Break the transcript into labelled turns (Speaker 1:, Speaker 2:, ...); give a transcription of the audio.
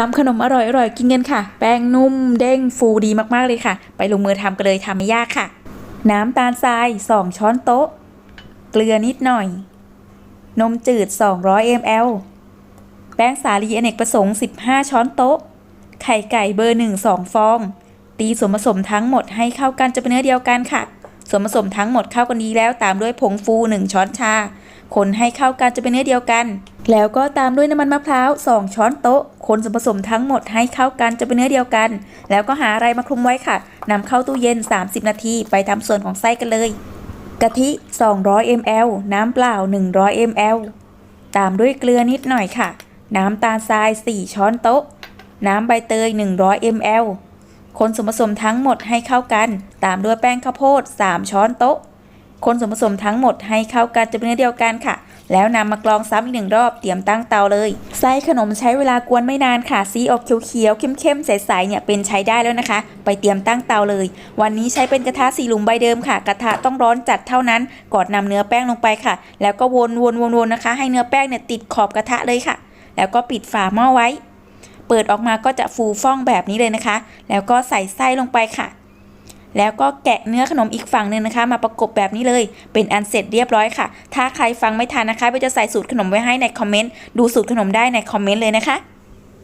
Speaker 1: ทำขนมอร่อยๆ กินกันค่ะ แป้งนุ่มเด้งฟูดีมากๆเลยค่ะ ไปลงมือทำกันเลยทำไม่ยากค่ะ น้ำตาลทราย 2 ช้อนโต๊ะ เกลือนิดหน่อย นมจืด 200 ml แป้งสาลีอเนกประสงค์ 15 ช้อนโต๊ะ ไข่ไก่เบอร์1 2 ฟอง ตีส่วนผสมทั้งหมดให้เข้ากันจะเป็นเนื้อเดียวกันค่ะ ส่วนผสมทั้งหมดเข้ากันดีแล้วตามด้วยผงฟู 1 ช้อนชา คนให้เข้ากันจะเป็นเนื้อเดียวกัน แล้วก็ตามด้วยน้ำมันมะพร้าว 2 ช้อนโต๊ะ คนส่วนผสมทั้งหมดให้เข้ากันจะเป็นเนื้อเดียวกัน แล้วก็หาอะไรมาคลุมไว้ค่ะนำเข้าตู้เย็น 30 นาทีไปทำส่วนของไส้กันเลย กะทิ 200 ml น้ำเปล่า 100 ml ตามด้วยเกลือนิดหน่อยค่ะ น้ำตาลทราย 4 ช้อนโต๊ะ น้ำใบเตย 100 ml คนส่วนผสมทั้งหมดให้เข้ากัน ตามด้วยแป้งข้าวโพด 3 ช้อนโต๊ะ คนส่วนผสมทั้งหมดให้เข้ากันจะเป็นเนื้อเดียวกันค่ะ แล้วนำมากรองซ้ำอีกหนึ่งรอบเตรียมตั้งเตาเลย ไส้ขนมใช้เวลากวนไม่นานค่ะสีออกเขียวๆเข้มๆใสๆเนี่ยเป็นใช้ได้แล้วนะคะ ไปเตรียมตั้งเตาเลย วันนี้ใช้เป็นกระทะสี่หลุมใบเดิมค่ะ กระทะต้องร้อนจัดเท่านั้นก่อนนำเนื้อแป้งลงไปค่ะ แล้วก็วนๆๆๆนะคะ ให้เนื้อแป้งเนี่ยติดขอบกระทะเลยค่ะ แล้วก็ปิดฝาหม้อไว้ เปิดออกมาก็จะฟูฟ่องแบบนี้เลยนะคะ แล้วก็ใส่ไส้ลงไปค่ะ แล้วก็แกะเนื้อขนมอีกฝั่งหนึ่งนะคะ มาประกบแบบนี้เลย เป็นอันเสร็จเรียบร้อยค่ะ ถ้าใครฟังไม่ทันนะคะไปจะใส่สูตรขนมไว้ให้ในคอมเมนต์ ดูสูตรขนมได้ในคอมเมนต์เลยนะคะ